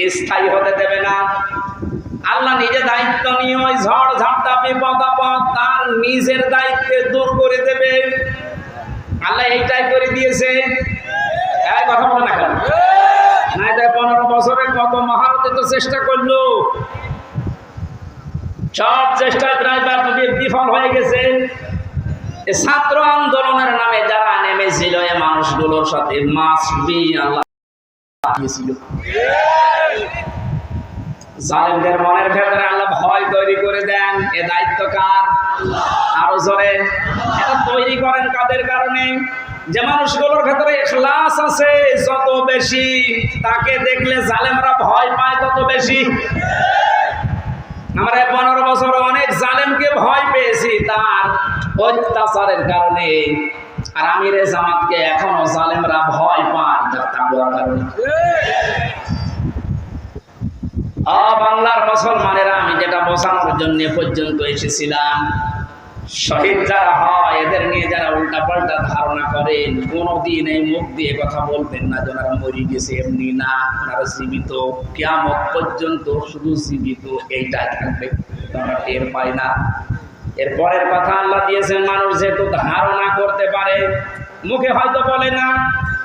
স্থায়ী হতে দেবে না। আল্লাহ নিজে দায়িত্ব নিয়ে ওই ঝড় ঝাপটা, বিপদ তার নিজের দায়িত্বে দূর করে দেবে। আল্লাহ এইটাই করে দিয়েছে। কথা বলে না পনেরো বছরে কত মহারতে তো চেষ্টা করল। সব চেষ্টা ব্যাপী- বিফল হয়ে গেছে ছাত্র আন্দোলনের নামে যারা নেমেছিল, এ মানুষগুলোর সাথে মাস বি আল্লাহ জালেমদের মনের ভেতরে আল্লাহ ভয় তৈরি করে দেন। এ দায়িত্ব কার? আরও জোরে। এটা তৈরি করেন কাদের কারণে? যে মানুষগুলোর ভেতরে এখলাস আছে, যত বেশি তাকে দেখলে জালেমরা ভয় পায়, তত বেশি। আমরা পনেরো বছর অনেক জালেমকে ভয় পেয়েছি, তার অত্যাচারের কারণে। আর আমিরে জামাতকে এখনও জালেমরা ভয় পায়, তার কারণে। আ বাংলার মুসলমানেরা আমি যেটা বসানোর জন্য পর্যন্ত এসেছিলাম, শহীদ যারা হয়, এদের নিয়ে যারা উল্টা পাল্টা ধারণা করেন, কোনোদিন এই মুখ দিয়ে কথা বলবেন না যে ওনারা মরি গেছে এমনি না, ওনারা জীবিত। কেয়ামত পর্যন্ত শুধু জীবিত এইটাই থাকবে আমরা টের পাই না। এরপরের কথা আল্লাহ দিয়েছেন, মানুষ যেহেতু ধারণা করতে পারে, মুখে হয়তো বলে না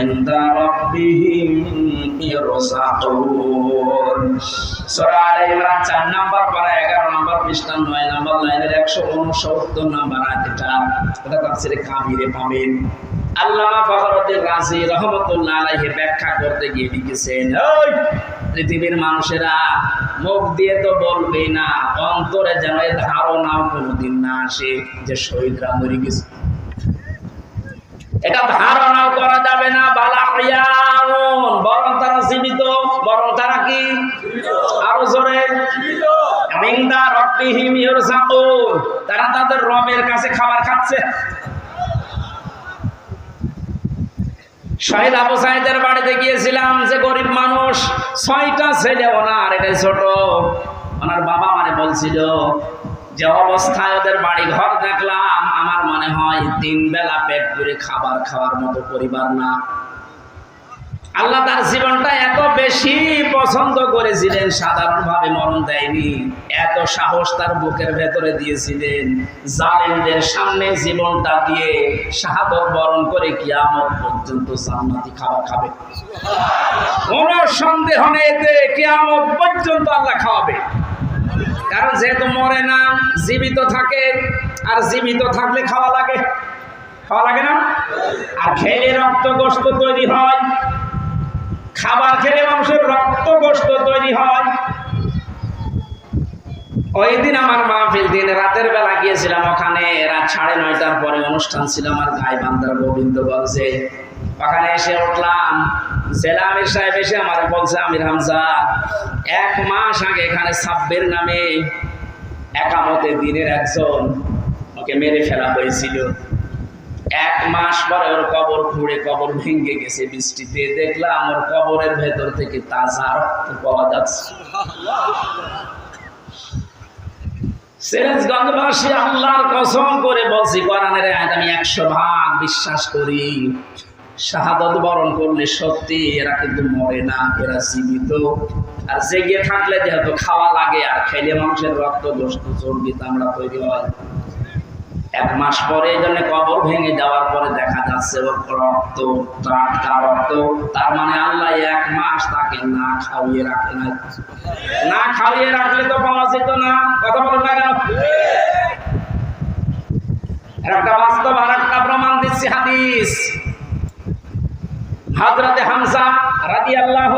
ইনদা রাব্বিহিম ইরসাকুন সূরা আলে ইমরান 4 নাম্বার পারা 11 নাম্বার, পৃষ্ঠা 9 নাম্বার, লাইনের 169 নাম্বার আয়াত এটা এটা তাফসীরে কাবিরে পাবেন। আল্লামা ফখরুদ্দিন রাজি রহমতুল্লাহ আলাইহি ব্যাখ্যা করতে গিয়ে লিখেছেন পৃথিবীর মানুষেরা মুখ দিয়ে তো বলবেই না, অন্তরে যেন ধারণাও কোনোদিন না আসে যে শহীদরা মরে গেছে। এটা ধারণাও করা যাবে না, বালা হইয়াউন বরং তারা জীবিত, বরং তারা কি? আরও জোরে। তারা তাদের রবের কাছে খাবার খাচ্ছে। শহীদ আবু সাইদের বাড়িতে গিয়েছিলাম যে গরিব মানুষ, ছয়টা ছেলে ওনার এটাই ছোট। ওনার বাবা মানে বলছিল, যে অবস্থায় ওদের বাড়ি ঘর দেখলাম, আমার মনে হয় তিন বেলা পেট করে খাবার খাওয়ার মতো পরিবার না। আল্লাহ তার জীবনটা এত বেশি পছন্দ করেছিলেন, সাধারণভাবে মরণ দেয়নি। এত সাহস তার বুকের ভেতরে দিয়েছিলেন, জালেমদের সামনে জীবনটা দিয়ে শাহাদত বরণ করে কিয়ামত পর্যন্ত জান্নাতি খাবার খাবে। কোন সন্দেহ নেই কিয়ামত পর্যন্ত আল্লাহ খাওয়াবে। কারণ যেহেতু মরে না, জীবিত থাকে, আর জীবিত থাকলে খাওয়া লাগে। খাওয়া লাগে না? আর খেলে রক্ত গোস্ত তৈরি হয়। খাবার খেলে মানুষের রক্ত গোস্ত তৈরি হয়। ওই দিন আমার মাহফিল দিন, রাতের বেলা গিয়েছিলাম ওখানে, রাত সাড়ে নয়টার পরে অনুষ্ঠান ছিল আমার গাই বান্দার গোবিন্দগঞ্জে। ওখানে এসে উঠলাম। জেলা আমির সাহেব এসে আমার বলছে, আমির হামজা, এক মাস আগে এখানে সাব্বের নামে একামতে দিনের একজন ওকে মেরে ফেলা হয়েছিল। এক মাস পরে ওর কবর খুঁড়ে কবর ভেঙে গেছে বৃষ্টিতে। দেখলাম ওর কবরের ভেতর থেকে তাজা রক্ত পাওয়া যাচ্ছে। সিরাজগঞ্জবাসী আল্লাহর কসম করে বলছি, কোরআনের আয়াত আমি একশো ভাগ বিশ্বাস করি। শাহাদত বরণ করলে সত্যি এরা কিন্তু মরে না, এরা জীবিত। আর জেগে থাকলে যেহেতু খাওয়া লাগে, আর খেলে মানুষের রক্ত গোস্ত চর্বি, তামড়া তৈরি হয়। এক মাস পরে এই জন্য কবর ভেঙে যাওয়ার পরে দেখা যাচ্ছে রক্ত টাটকা রক্ত। তার মানে আল্লাহ এক মাস তাকে না খাওয়িয়ে রাখে না না খাওয়িয়ে রাখলে তো পাওয়া যেত না। কথা বলেন না কেন? একটা বাস্তব আর একটা প্রমাণ দিচ্ছি হাদিস। হাজরাতে হামসা রাজি আল্লাহ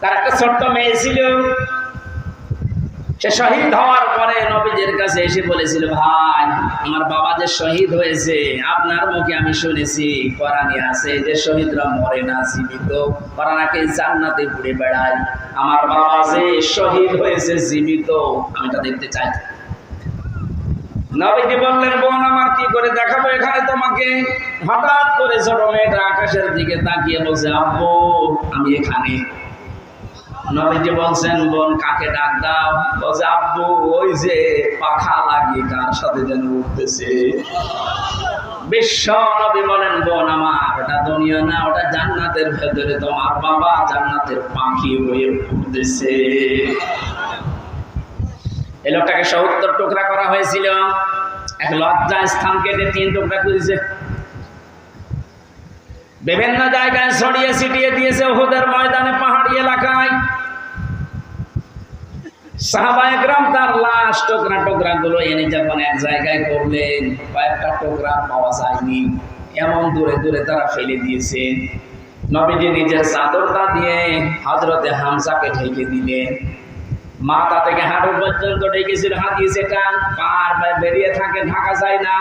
তার একটা ছোট্ট মেয়ে ছিল। সে শহীদ হওয়ার পরে নবীজের কাছে এসে বলেছিল, ভাই, আমার বাবা যে শহীদ হয়েছে, আপনার মুখে আমি শুনেছি, কোরআনে আছে যে শহীদরা মরে না, জীবিত। ওরা জান্নাতে ঘুরে বেড়ায়। আমার বাবা যে শহীদ হয়েছে, জীবিত। আমি তা দেখতে চাই। নবীজি বললেন, বোন আমার কি করে দেখাবো এখানে তোমাকে? হঠাৎ করে ছোট মেয়েটা আকাশের দিকে তাকিয়ে বলছে, আব্বু, আমি এখানে। নবীজি বলছেন, বোন, কাকে ডাক দাও? বলছে, আব্বু, ওই যে পাখা লাগিয়ে কার সাথে যেন উঠতেছে? বিশ্ব নবী বলেন, বোন আমার, ওটা দুনিয়া না, ওটা জান্নাতের ভেতরে তোমার বাবা জান্নাতের পাখি হয়ে উঠতেছে। এই লোকটাকে সত্তর টুকরা করা হয়েছিল। এক লজ্জা স্থান কেটে তিন টুকরা করেছে। বিভিন্ন জায়গায় ছড়িয়ে ছিটিয়ে দিয়েছে ওহুদের ময়দানে, পাহাড়ি এলাকায়। সাহাবায়করাম তার লাশ টোকরা টোকরা গুলো এনে যখন এক জায়গায় করলেন, কয়েকটা টোকরা পাওয়া যায়নি। এমন দূরে দূরে তারা ফেলে দিয়েছে। নবীজি নিজের চাদরটা দিয়ে হজরতে হামসাকে ঢেকে দিলেন। মাথা থেকে হাঁটু পর্যন্ত ডেকেছিল হাতিয়ে সেটা পার বেরিয়ে থাকে, ঢাকা যায় না।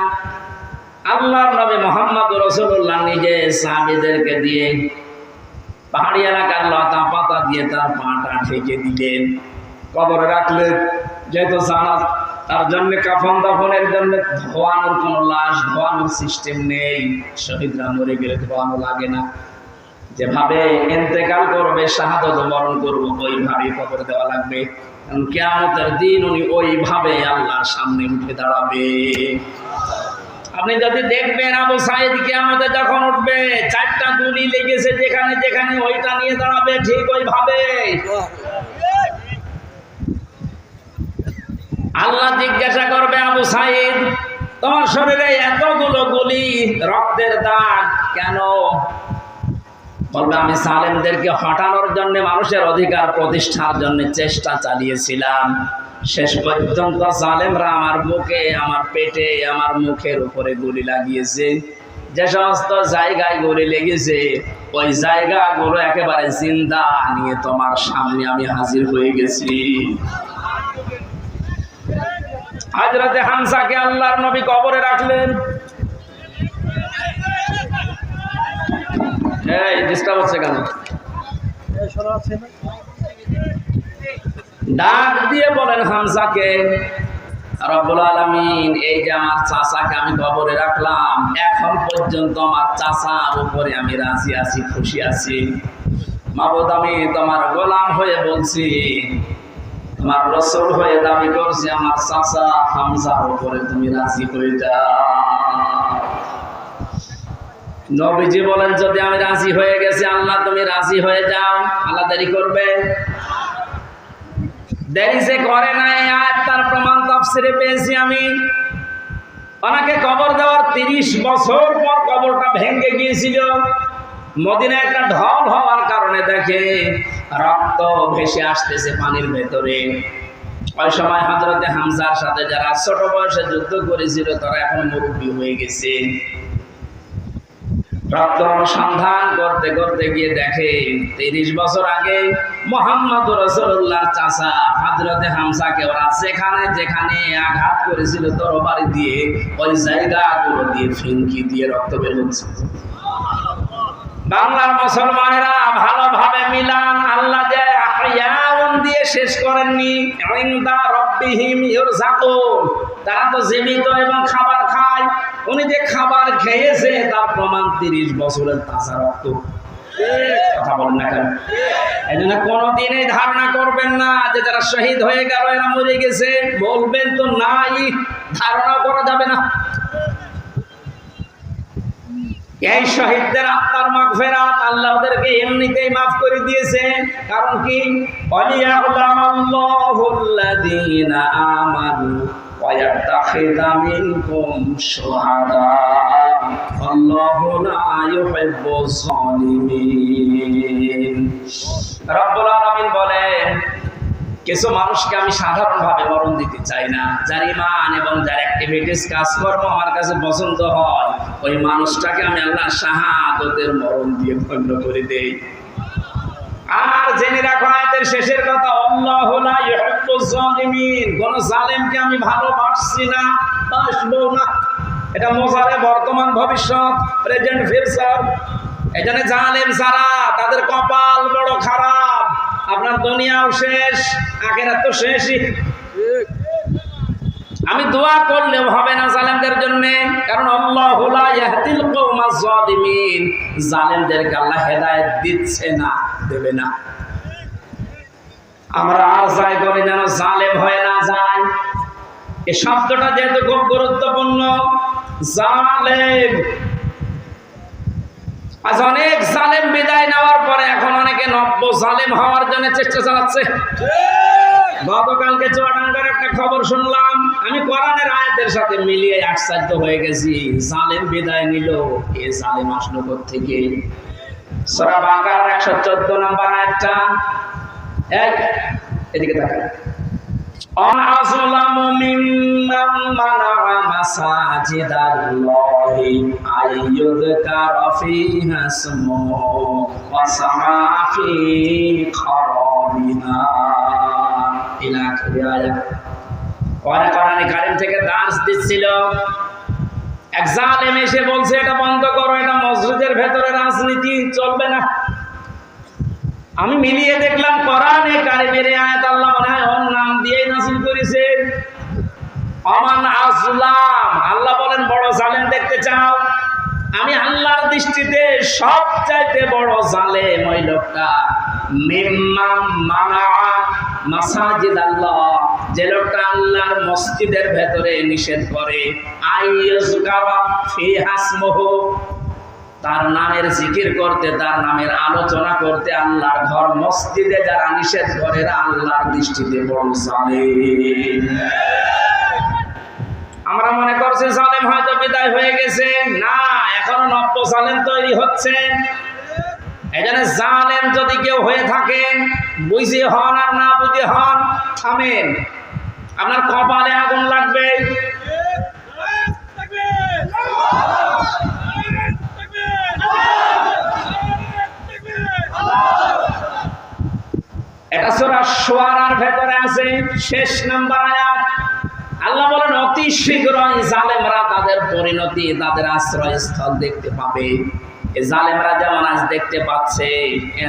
আল্লাহর নবী মোহাম্মদ রসুল্লাহ নিজে সাহাবিদেরকে দিয়ে পাহাড়ি এলাকার লতা পাতা দিয়ে তার পাটা ঢেকে দিলেন। কবরে রাখলেন, যেহেতু জানা তার জন্য কাফন দাফনের জন্য ধোয়ানোর কোনো লাশ, ধোয়ানোর সিস্টেম নেই। শহীদরা মরে গেলে ধোয়ানো লাগে না। যেভাবে এতেকাল করবে, শাহাদত বরণ করব, ওইভাবেই কবর দেওয়া লাগবে। কেয়ামতের দিন উনি ওইভাবে আল্লাহর সামনে উঠে দাঁড়াবে। আপনি যদি দেখবেন আবু সাইদ কেয়ামতে যখন উঠবে, চারটা গুলি লেগেছে যেখানে যেখানে, ওইটা নিয়ে দাঁড়াবে ঠিক ওইভাবে। আল্লাহ জিজ্ঞাসা করবে আবু সাইদ তোমার শরীরে এতগুলো গুলি, রক্তের দাগ কেন? বলবে, আমি সালেমদেরকে হটানোর জন্য মানুষের অধিকার প্রতিষ্ঠার জন্য চেষ্টা চালিয়েছিলাম। শেষ পর্যন্ত সালেমরা আমার বুকে, আমার পেটে, আমার মুখের উপরে গুলি লাগিয়েছে। যে সমস্ত জায়গায় গুলি লেগেছে, ওই জায়গাগুলো একেবারে জিন্দা নিয়ে তোমার সামনে আমি হাজির হয়ে গেছি। হাজরাতে হামসাকে আল্লাহর নবী কবরে রাখলেন। ডাক দিয়ে বলেন হামসাকে আলামিন, এই যে আমার আমি কবরে রাখলাম, এখন পর্যন্ত আমার চাচার উপরে আমি রাজি আছি, খুশি আছি। মাবুদ, আমি তোমার গোলাম হয়ে বলছি, তোমার রসুল হয়ে দাবি করছি, আমার চাচা হামসার উপরে তুমি রাজি হয়ে যাও। নবীজি বলেন, যদি আমি রাজি হয়ে গেছি, আল্লাহ তুমি রাজি হয়ে যাও, আল্লাহ দেরি করবে। দেরি যে করে নাই আর তার প্রমাণ তাফসিরে পেয়েছি আমি। ওনাকে কবর দেওয়ার তিরিশ বছর পর কবরটা ভেঙে গিয়েছিল। মদিনা একটা ঢল হওয়ার কারণে দেখে রক্ত ভেসে আসতেছে পানির ভেতরে। ওই সময় হজরতে হামজার সাথে যারা ছোট বয়সে যুদ্ধ করেছিল, তারা এখন মুরব্বী হয়ে গেছে। রক্ত অনুসন্ধান করতে করতে গিয়ে দেখে তিরিশ বছর আগে মোহাম্মদ রসুল্লাহর চাষা হাজরতে হামসাকে ওরা যেখানে যেখানে আঘাত করেছিল তরবারি দিয়ে, ওই জায়গাগুলো দিয়ে ফিনকি দিয়ে রক্ত বের বাংলার মুসলমানেরা ভালোভাবে মিলান আল্লাহ যে দিয়ে শেষ করেননি তারা তো জীবিত এবং খাবার খায়। উনি যে খাবার খেয়েছে, তার প্রমাণ তিরিশ বছরের তাজা রক্ত। কথা বলেন না কেন? এই জন্য কোনোদিনই ধারণা করবেন না যে শহীদ হয়ে গেল, এরা মরে গেছে। বলবেন তো নাই ধারণা করা যাবে না। এই শহীদদের আত্মার মাগ ফেরাত আল্লাহ এমনিতেই মাফ করে দিয়েছেন। কারণ কি? অলিয়াল্লাহুল্লাযীনা আমানু ويتخذ منكم شهداء والله لا يحب الظالمين রব্বুল আলামিন বলেন কিছু মানুষকে আমি সাধারণভাবে মরণ দিতে চাই না যার ইমান এবং যার অ্যাক্টিভিটিস কাজকর্ম আমার কাছে পছন্দ হয় ওই মানুষটাকে আমি আল্লাহ শাহাদতের মরণ দিয়ে ধন্য করে দেই আর জেনে রাখো, আয়াতের শেষের কথা, আল্লাহ লা ইউহিব্বুজ জালিমিন কোন জালেমকে আমি ভালোবাসছি না বাসবো না। এটা মোজারে বর্তমান ভবিষ্যৎ, প্রেজেন্ট ফিউচার। এখানে জালেম যারা, তাদের কপাল বড় খারাপ। আপনার দুনিয়াও শেষ আগের তো শেষই। আমি দোয়া করলেও হবে না জালেমদের জন্য। কারণ জালেমদেরকে আল্লাহ হেদায়েত দিচ্ছে না, দেবে না। আমরা আর যাই করে যেন জালেম হয়ে না যায়। এই শব্দটা যেহেতু খুব গুরুত্বপূর্ণ, জালেম। আজ অনেক জালেম বিদায় নেওয়ার পরে এখন অনেকে নব্য জালেম হওয়ার জন্য চেষ্টা চালাচ্ছে। গতকালকে চুয়াডাঙ্গার একটা খবর শুনলাম আমি কোরআনের আয়াতের সাথে মিলিয়ে আশ্চর্য হয়ে গেছি জালেম বিদায় নিল এ জালেম আসলো থেকে সূরা বাকারার 114 নম্বর আয়াতটা এক এদিকে তাকান أظلم ممن منع مساجد الله أن يذكر فيها اسمه وسعى في خرابها রাজনীতি চলবে না। আমি মিলিয়ে দেখলাম, কোরআনে কারিমের আয়াত আল্লাহ মনে হয় ওর নাম দিয়েই নাসিল করেছে। অমান আসলাম। আল্লাহ বলেন, বড় জালেম দেখতে চাও? আমি আল্লাহর দৃষ্টিতে সবচাইতে বড় জালেম ওই লোকটা। মিম্মাম মানা মাসাজিদ আল্লাহ, যে লোকটা আল্লাহর মসজিদের ভেতরে নিষেধ করে। তার নামের জিকির করতে, তার নামের আলোচনা করতে আল্লাহর ঘর মসজিদে যারা নিষেধ করে আল্লাহর দৃষ্টিতে বড় আমরা মনে করছি জালেম হয়তো বিদায় হয়ে গেছে। না, এখনও নব্য জালেম তৈরি হচ্ছে। এখানে জালেম যদি কেউ হয়ে থাকেন বুঝে হন আর না বুঝে হন থামেন আপনার কপালে আগুন লাগবে? এটা সূরা শুআরার ভেতরে আছে, শেষ নাম্বার আয়াত। আল্লাহ বলেন, অতি শীঘ্রই জালেমরা তাদের পরিণতি, তাদের আশ্রয়স্থল দেখতে পাবে। জালেমরা যেমন আজ দেখতে পাচ্ছে,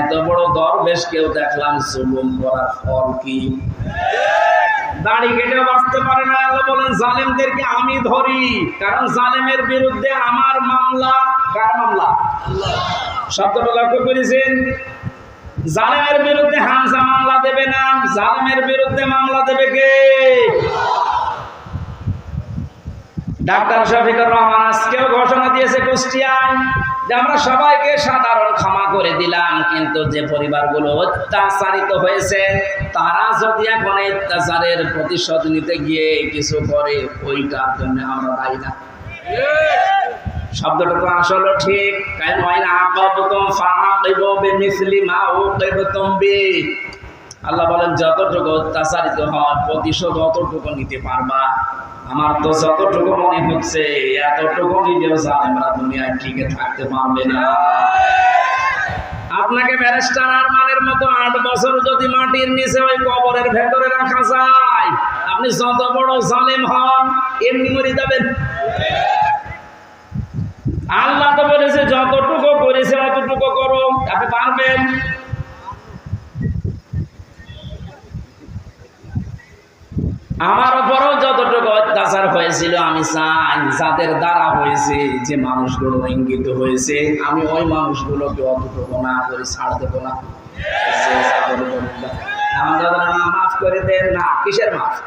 এত বড় দরবেশ কেউ দেখলাম জুলুম করার ফল কি? দাড়ি কেটে বাঁচতে পারে না, আল্লাহ বলেন, জালেমদেরকে আমি ধরি, কারণ জালেমের বিরুদ্ধে আমার মামলা, কার মামলা? শব্দটা লক্ষ্য করেছেন? জালেমের বিরুদ্ধে হামসা মামলা দেবে না, জালেমের বিরুদ্ধে মামলা দেবে কে? ডাক্তার শফিকুর রহমান আজকেও ঘোষণা দিয়েছে কুষ্টিয়ায় যে আমরা সবাইকে সাধারণ ক্ষমা করে দিলাম, কিন্তু যে পরিবারগুলো অত্যাচারিত হয়েছে, তারা যদি এখন অত্যাচারের প্রতিশোধ নিতে গিয়ে কিছু করে, ওইটার জন্য আমরা দায়ী না। শব্দটা তো আসলে ঠিক কারণ হয় না, আকাবতুম ফাআকিব মা আল্লাহ বলেন, যতটুকু অত্যাচারিত হয় প্রতিশোধ অতটুকু নিতে পারবা। আমার তো যতটুকু মনে হচ্ছে, এতটুকু নিজেও জালেমরা দুনিয়ায় টিকে থাকতে পারবে না। আপনাকে ব্যারিস্টার আরমানের মতো আট বছর যদি মাটির নিচে ওই কবরের ভেতরে রাখা যায়, আপনি যত বড় জালেম হন, এমনি মরে যাবেন। আল্লাহ তো বলেছে, যতটুকু করেছে অতটুকু করো আপনি পারবেন। আমার উপরও যতটুকু অত্যাচার হয়েছিল, আমি চাই যাদের দ্বারা হয়েছে যে মানুষগুলো ইঙ্গিত হয়েছে, আমি ওই মানুষগুলোকে অতটুকু না করে ছাড় দেবো না। যে যাদের উপর- আমার দাদা না, মাফ করে দেন না। কিসের মাফ?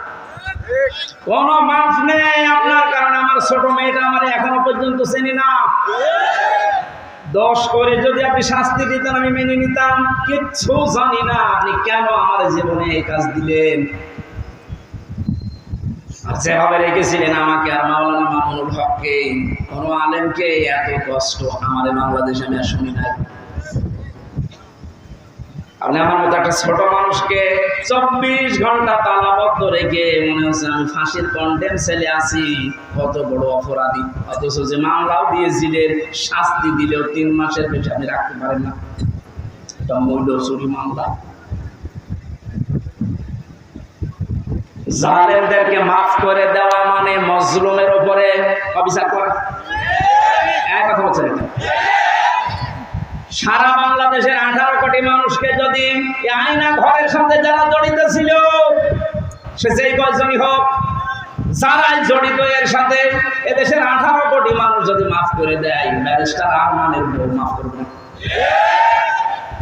কোন মাফ নেই আপনার, কারণ আমার ছোট মেয়েটা আমার এখনও পর্যন্ত চেনি না। দশ করে যদি আপনি শাস্তি দিতেন, আমি মেনে নিতাম। কিচ্ছু জানি না আপনি কেন আমার জীবনে এই কাজ দিলেন। যেভাবে রেখেছিলেন আমাকে আর মাওলানা মামুনুল হককে, কোনো আলেমকে এত কষ্ট আমাদের বাংলাদেশে আমি আর শুনি নাই। আপনি আমার মতো একটা ছোট মানুষকে চব্বিশ ঘণ্টা তালাবদ্ধ রেখে মনে হচ্ছে আমি ফাঁসির কন্টেম ছেলে আছি, কত বড় অপরাধী। অথচ যে মামলাও দিয়েছিলেন শাস্তি দিলেও তিন মাসের বেশি আপনি রাখতে পারেন না। এটা মূল্য চুরি মামলা। জালেমদেরকে মাফ করে দেওয়া মানে মজলুমের উপরে। অবিচার করা এক কথা বলছেন। সারা বাংলাদেশের আঠারো কোটি মানুষকে যদি আইনা ঘরের সাথে যারা জড়িত ছিল, সে যেই কয়জনই হোক, যারাই জড়িত এর সাথে, এদেশের আঠারো কোটি মানুষ যদি মাফ করে দেয়, ব্যারিস্টার রহমানের বউ মাফ করবে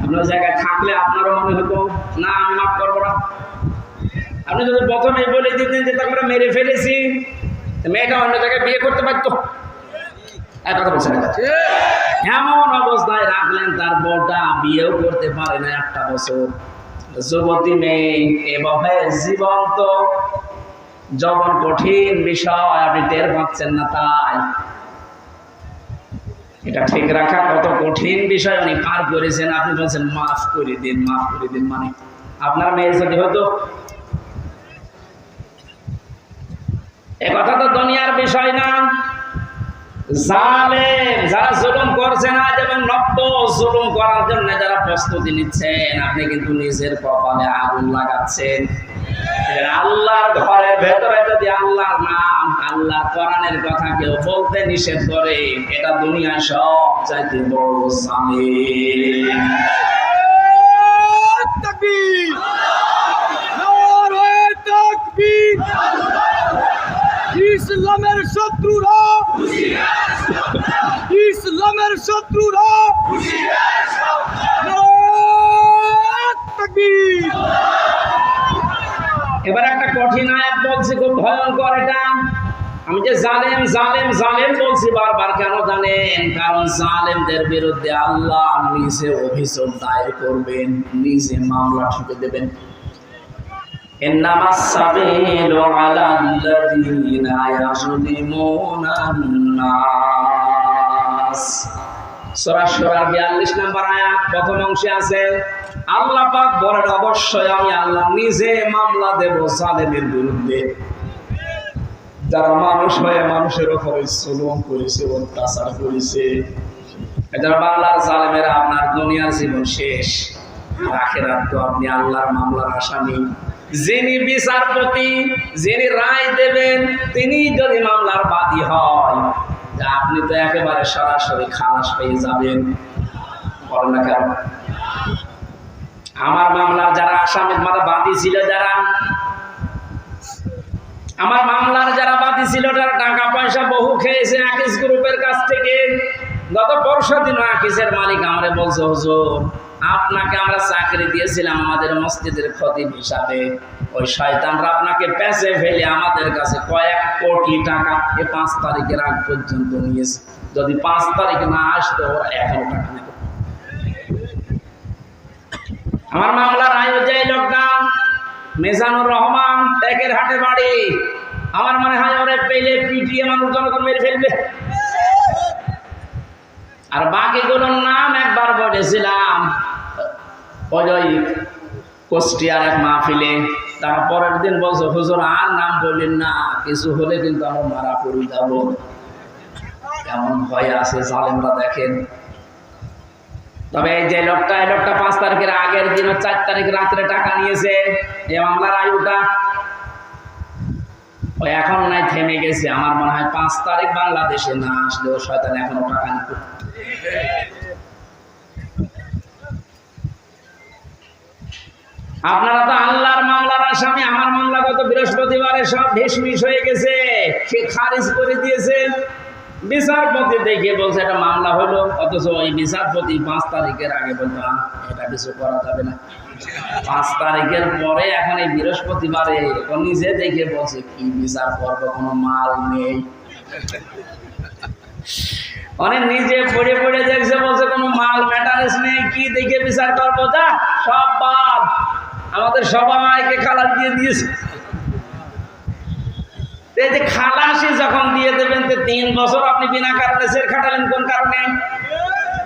আপনার জায়গায় থাকলে আপনারও মনে হতো, না, আমি মাফ করব না। আপনি যদি প্রথমে বলে দিতেন যে তাকে আমরা মেরে ফেলেছি মেয়েটা অন্য জায়গায় বিয়ে করতে পারতো? এমন অবস্থায় রাখলেন, তার বউটা বিয়েও করতে পারে না একটা বছর। যুবতী মেয়ে, এভাবে জীবন্ত, যখন কঠিন বিষয়, আপনি টের পাচ্ছেন না তাই। এটা ঠিক রাখা কত কঠিন বিষয়, উনি পার করেছেন। আপনি বলছেন, মাফ করে দিন, মাফ করে দিন মানে আপনার মেয়ে যদি হতো এ কথা তো দুনিয়ার বিষয় না। জালেম যারা জুলুম করছেন আজ এবং নব্য জুলুম করার জন্য যারা প্রস্তুতি নিচ্ছেন, আপনি কিন্তু নিজের কপালে আগুন লাগাচ্ছেন। আল্লাহর ঘরের ভেতরে যদি আল্লাহর নাম আল্লাহ কোরআনের কথা কেউ বলতে নিষেধ করে, এটা দুনিয়ায় সব চাইতে বড় তাকবীর। ইসলামের শত্রুরা। ইসলামের শত্রুরা। এবার একটা কঠিন আয়াত বলছি, খুব ভয়ঙ্কর এটা। আমি যে জালেম জালেম জালেম বলছি, বারবার কেন জানেন? কারণ জালেমদের বিরুদ্ধে আল্লাহ নিজে অভিযোগ দায়ের করবেন, নিজে মামলা ঠুকে দেবেন। إنما السبيل على الذين يظلمون الناس সূরা সূরা 42 নম্বর আয়াত প্রথম অংশে আছে আল্লাহ পাক বলেন অবশ্যই আমি আল্লাহ নিজে মামলা দেব জালেমের বিরুদ্ধে যারা মানুষ হয়ে মানুষের উপরে জুলুম করেছে অত্যাচার করেছে যারা বাংলার জালেমেরা আপনার দুনিয়ার জীবন শেষ আখেরাত তো আপনি আল্লাহর মামলার আসামি যিনি বিচারপতি, যিনি রায় দেবেন, তিনি যদি মামলার বাদী হয় আপনি তো একেবারে সরাসরি খালাস পেয়ে যাবেন। আমার মামলার যারা আসামির মানে বাদী ছিল যারা, আমার মামলার যারা বাদী ছিল তারা টাকা পয়সা বহু খেয়েছে আকিস গ্রুপের কাছ থেকে। গত পরশু দিন আকিসের মালিক আমারে বলছে, হুজুর আপনাকে আমরা চাকরি দিয়েছিলাম আমাদের মসজিদের খতিব হিসাবে। ওই শয়তানরা আপনাকে পেঁচে ফেলে আমাদের কাছে কয়েক কোটি টাকা এ পাঁচ তারিখের আগ পর্যন্ত নিয়েছে। যদি পাঁচ তারিখ না আসতো, ওরা এখনও টাকা নেবে। আমার মামলার আয়োজন লোকটা মেজানুর রহমান, টেকের হাটে বাড়ি। আমার মনে হয় ওরে পেলে পিটিয়ে মানুষ জনগণ মেরে ফেলবে। আর বাকিগুলোর নাম একবার বলেছিলাম। ওই কুষ্টিয়ার এক মাহফিলে, তার পরের দিন বলছে, হুজুর, আর নাম বললেন না, কিছু হলে কিন্তু আমরা মারা পড়ে যাব। এমন ভয় আছে, জালেমরা দেখেন। তবে এই যে লোকটা, এই লোকটা পাঁচ তারিখের আগের দিন চার তারিখ রাত্রে টাকা নিয়েছে। এই মামলার আয়ুটা এখন নাই, থেমে গেছে। আমার মনে হয় পাঁচ তারিখ বাংলাদেশে না আসলেও শয়তান এখনও টাকা নিত আপনারা তো আল্লাহর মামলার আসামি, আমার মামলা গত বৃহস্পতিবারে সব ঢেসমিস হয়ে গেছে। সে খারিজ করে দিয়েছে বিচারপতি দেখে বলছে, এটা মামলা হলো। অথচ ওই বিচারপতি পাঁচ তারিখের আগে বলতো এটা কিছু করা যাবে না। পাঁচ তারিখের পরে এখন এই বৃহস্পতিবারে নিজে দেখে বলছে, কি বিচার করব, কোনো মাল নেই। অনেক নিজে পড়ে পড়ে দেখছে, বলছে, কোনো মাল ম্যাটারেস নেই, কি দেখে বিচার যা, সব বাদ। আমাদের সবাইকে খালাস দিয়ে দিয়েছে। এই যে খালাসি যখন দিয়ে দেবেন, তো তিন বছর আপনি বিনা কারণে জেল খাটালেন, কোন কারণে?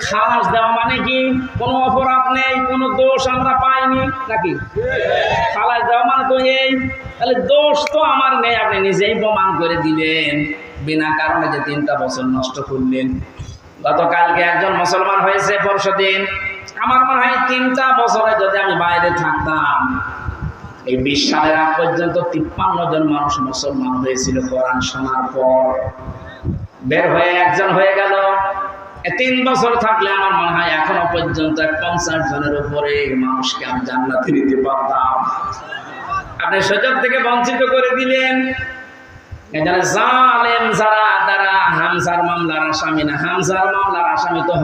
খালাস দেওয়া মানে কি? কোনো অপরাধ নেই, কোনো দোষ আমরা পাইনি, নাকি? খালাস দেওয়া মানে তো এই। তাহলে দোষ তো আমার নেই, আপনি নিজেই প্রমাণ করে দিলেন। বিনা কারণে যে তিনটা বছর নষ্ট করলেন। গতকালকে একজন মুসলমান হয়েছে পরশু দিন। আমার মনে হয় তিনটা বছরে যদি আমি বাইরে থাকতাম, এই বিশ সালের আগ পর্যন্ত তিপ্পান্ন জন মানুষ মুসলমান হয়েছিল কোরআন শোনার পর। বের হয়ে একজন হয়ে গেল। তিন বছর থাকলে আমার মনে হয় এখনও পর্যন্ত পঞ্চাশ জনের উপরে মানুষকে আমি জান্নাতে নিতে পারতাম। আপনি সুযোগ থেকে বঞ্চিত করে দিলেন। আসামি তো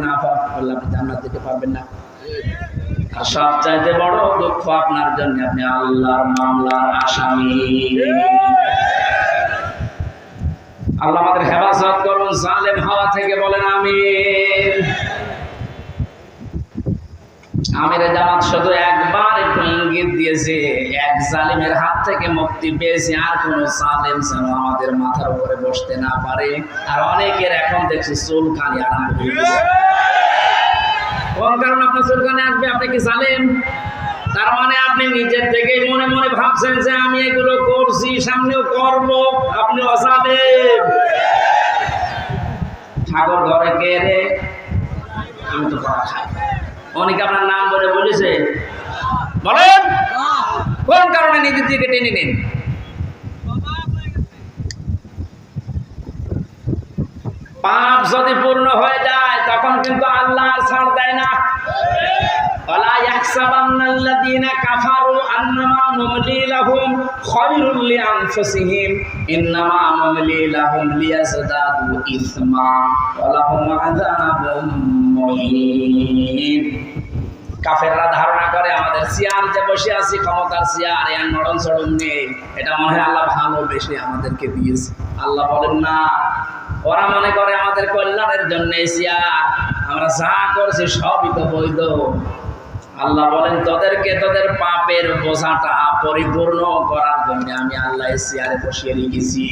না। দিতে পারবেন না। আর বড় আপনার জন্য, আপনি আল্লাহর মামলার আসামি। আল্লাহ আমাদের হেফাজত করুন জালেম হাওয়া থেকে বলেন আমি আমির জামাত শুধু একবার একটু ইঙ্গিত দিয়েছে, এক জালিমের হাত থেকে মুক্তি পেয়েছে, আর কোন জালিম যেন আমাদের মাথার উপরে বসতে না পারে। আর অনেকের এখন দেখছি চুলকানি আরম্ভ হয়ে গেছে কোন কারণে আপনার চুলকানি আসবে আপনি কি জানেন তার মানে আপনি নিজের থেকেই মনে মনে ভাবছেন যে আমি এগুলো করছি, সামনেও করব, আপনি অসাদেব ঠাকুর ঘরে কে রে? আমি তো পড়া খাই অনেকে আপনার নাম বলে বলেছে। বলেন। কোন কারণে নিজের দিকে টেনে নিন? পাপ যদি পূর্ণ হয়ে যায়, তখন কিন্তু আল্লাহ আর ছাড় দেয় না। ولا يحسبن الذين كفروا انما نملي لهم خير لانفسهم انما نملي لهم ليزدادوا اثما ولهم عذاب مهين কাফেররা ধারণা করে আমাদের চেয়ার যে বসে আছি ক্ষমতার চেয়ার এর নরম চড়ন নেই এটা মনে হয় আল্লাহ ভালোবেসে আমাদেরকে দিয়েছে আল্লাহ বলেন না ওরা মনে করে আমাদের কল্যাণের জন্য চেয়ার আমরা যা করছি সবই তো বৈধ। আল্লাহ বলেন, তোদেরকে তোদের পাপের বোঝাটা পরিপূর্ণ করার জন্য আমি আল্লাহ চেয়ারে বসিয়ে রেখেছি।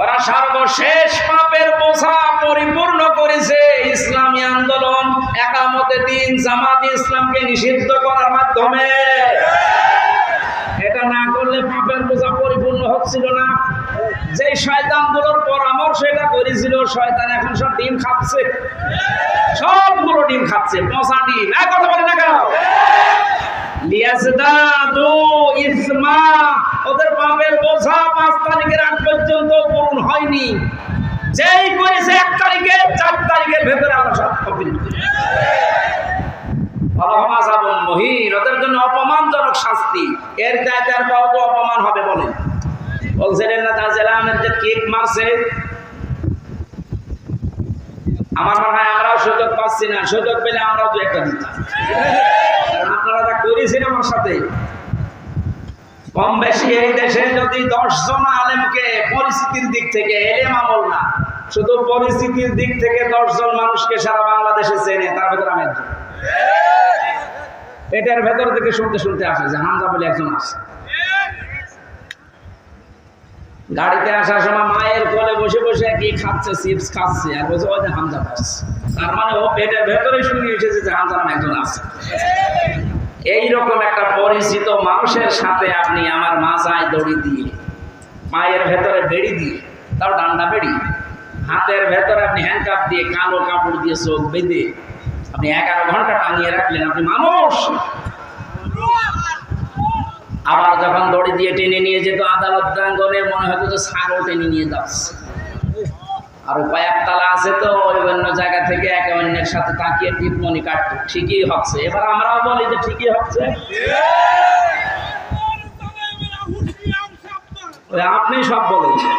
ওরা সর্বশেষ পাপের বোঝা পরিপূর্ণ করেছে। ইসলামী আন্দোলন একামতে দিন জামাত ইসলামকে নিষিদ্ধ করার মাধ্যমে। এটা না করলে পাপের বোঝা পরিপূর্ণ হচ্ছিল না। যে শয়তানগুলোর পরামর্শ এটা করেছিল, শয়তান এখন সব ডিম খাচ্ছে। সবগুলো ডিম খাচ্ছে পচা ডিম, এক কথা বলে না কেন? বোঝা পাঁচ তারিখের পর্যন্ত হয়নি। যেই করেছে এক চার তারিখের ভেতরে সব ওদের জন্য অপমানজনক শাস্তি। এর আর কত অপমান হবে বলেন পরিস্থিতির দিক থেকে না, শুধু পরিস্থিতির দিক থেকে দশ জন মানুষকে সারা বাংলাদেশে চেনে, তার ভেতরে আমি একজন। এটার ভেতর থেকে শুনতে শুনতে আসে যে হামজা বলে একজন আসে গাড়িতে আসার সময় মায়ের কোলে বসে বসে কি খাচ্ছে, চিপস খাচ্ছে, আর বলছে, ওই যে হামজা পাচ্ছে তার মানে ও পেটের ভেতরে শুনে এসেছে যে হামজা নামে একজন আছে। এইরকম একটা পরিচিত মানুষের সাথে আপনি আমার মাজায় দড়ি দিয়ে, মায়ের ভেতরে বেড়ি দিয়ে, তাও ডান্ডা বেড়ি, হাতের ভেতরে আপনি হ্যান্ডকাপ দিয়ে কালো কাপড় দিয়ে চোখ বেঁধে, আপনি এগারো ঘণ্টা টাঙিয়ে রাখলেন, আপনি মানুষ। আবার যখন দড়ি দিয়ে টেনে নিয়ে যেত, আদালত প্রাঙ্গনে মনে হতো যে ছাগল টেনে নিয়ে যাচ্ছে। আর উপায় কয়েকতলা আছে তো, ওই অন্য জায়গা থেকে একে অন্যের সাথে তাকিয়ে টিপমনি কাটতো। ঠিকই হচ্ছে। এবার আমরাও বলি যে ঠিকই হচ্ছে। আপনি সব বলেছেন।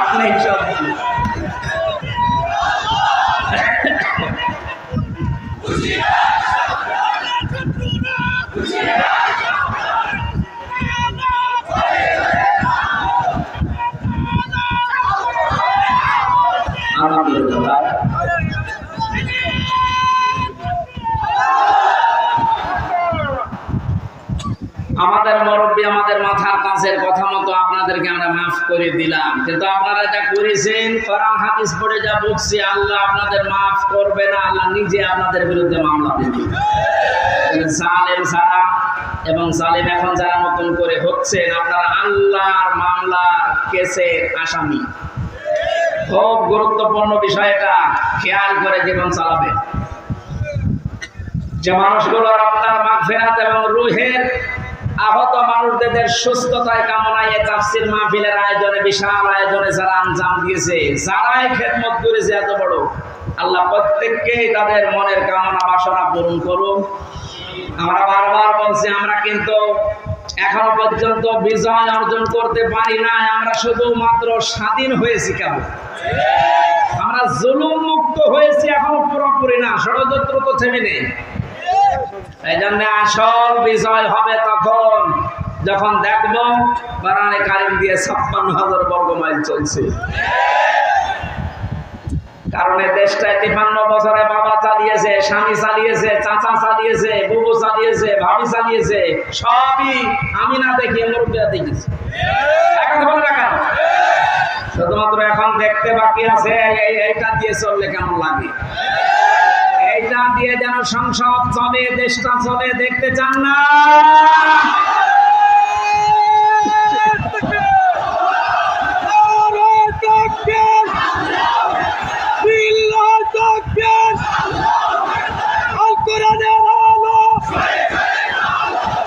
আপনি সব বলেছেন। আমাদের মুরব্বী আমাদের মাথার কাছের কথা মতো আপনাদেরকে আমরা মাফ করে দিলাম। কিন্তু আপনারা যা করেছেন, কোরআন, হাদিস পড়ে যা বুঝছি আল্লাহ আপনাদের মাফ করবে না, আল্লাহ নিজে আপনাদের বিরুদ্ধে মামলা দেবে। সালেম সারা এবং সালেম এখন যারা নতুন করে হচ্ছেন, আপনারা আল্লাহর মামলার কেসের আসামি। খুব গুরুত্বপূর্ণ বিষয় এটা, খেয়াল করে জীবন চালাবেন। যে মানুষগুলো আপনার মাগফিরাত এবং রুহের আহত মানুষদের সুস্থতায় কামনায় তাফসির মাহফিলের আয়োজনে, বিশাল আয়োজনে যারা আঞ্জাম দিয়েছে, যারাই খেদমত করেছে এত বড়, আল্লাহ প্রত্যেককেই তাদের মনের কামনা বাসনা পূরণ করুন। আমরা বারবার বলছি, আমরা কিন্তু এখনও পর্যন্ত বিজয় অর্জন করতে পারি না আমরা শুধুমাত্র স্বাধীন হয়েছি কেমন আমরা জুলুম মুক্ত হয়েছি এখনও পুরোপুরি না, ষড়যন্ত্র তো থেমে নেই। এই জন্য আসল বিজয় হবে তখন। যখন বারানে কারিম দিয়ে ছাপ্পান্ন হাজার বর্গ মাইল চলছে। কারণ এই দেশটায় তিপান্ন বছরে বাবা চালিয়েছে, স্বামী চালিয়েছে, চাচা চালিয়েছে, বুবু চালিয়েছে, ভাবি চালিয়েছে, সবই আমি না দেখি মুরব্বীরা দেখেছি? শুধুমাত্র এখন দেখতে বাকি আছে এইটা দিয়ে চললে কেমন লাগে? এইটা দিয়ে যেন সংসদ চলে দেশটা চলে দেখতে চান না নারে তাকবীর বিল্লাহ তাকবীর আল কোরআনের আলো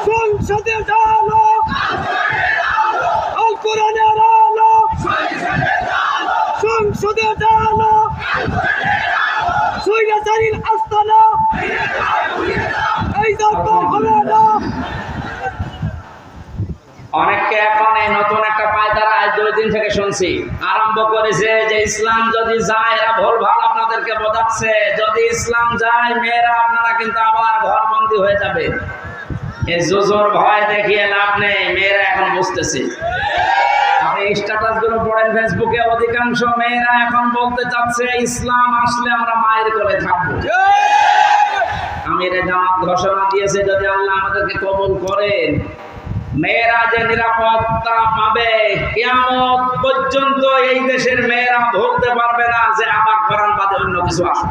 সংসদে আলো আল কোরআনের আলো সংসদে আলো সৈরাচারীর আস্তানা এই দরবার হবে না অনেককে এখন এই নতুন একটা পায়দারা আজ দুই দিন থেকে শুনছি। আরম্ভ করেছে যে ইসলাম যদি যায়, এরা ভুল ভালো আপনাদেরকে বোঝাচ্ছে। যদি ইসলাম যায়, মেয়েরা আপনারা কিন্তু আবার ঘরবন্দি হয়ে যাবে। জোজোর ভয় দেখিয়ে লাভ নেই, মেয়েরা এখন আপনি স্ট্যাটাসগুলো পড়েন ফেসবুকে অধিকাংশ মেয়েরা এখন বলতে চাচ্ছে, ইসলাম আসলে আমরা মায়ের কোলে থাকব। আমিরে জামাত ঘোষণা দিয়েছে, যদি আল্লাহ আমাদেরকে কবুল করেন। মেয়েরা যে নিরাপত্তা পাবে। কিয়ামত পর্যন্ত এই দেশের মেয়েরা বলতে পারবে না যে আমার কোরআন বাদে অন্য কিছু আছে।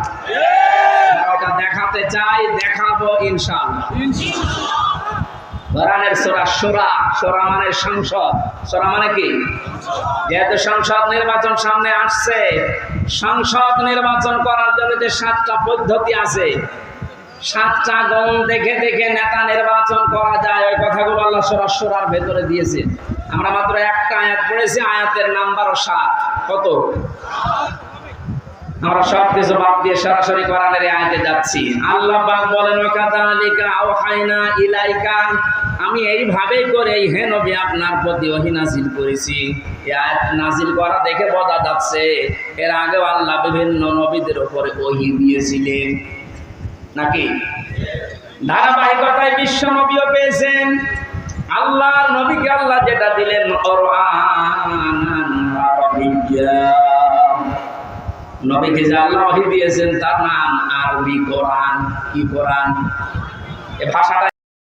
ওটা দেখাতে চাই, দেখাবো সোরা সোরা সোরা মানে সংসদ। সোরা মানে কি? যেহেতু সংসদ নির্বাচন সামনে আসছে, সংসদ নির্বাচন করার জন্য যে সাতটা পদ্ধতি আছে সাতটা গণ দেখে দেখে নেতা নির্বাচন করা যায়। ওই কথাগুলো আল্লাহ সোরা সোরার ভেতরে দিয়েছে। আমরা মাত্র একটা আয়াত পড়েছি, আয়াতের নাম্বারও সাত। কত? আমরা সব কিছু বাদ দিয়ে সরাসরি কোরআনের আয়াতে যাচ্ছি। আল্লাহ পাক বলেন ওয়াকাদালিকা আওহাইনা ইলাইকা। আমি এইভাবেই করে এই হে নবী, আপনার প্রতি ওহি নাজিল করেছি। এই নাজিল করা দেখে বোঝা যাচ্ছে, এর আগেও আল্লাহ বিভিন্ন নবীদের উপরে ওহি দিয়েছিলেন। নাকি? ধারাবাহিকতায় বিশ্ব নবীও পেয়েছেন। আল্লাহ নবীকে আল্লাহ যেটা দিলেন নবীকে যে আল্লাহ দিয়েছেন, তার নাম আরবি কোরআন। কি কোরআন? এ ভাষাটা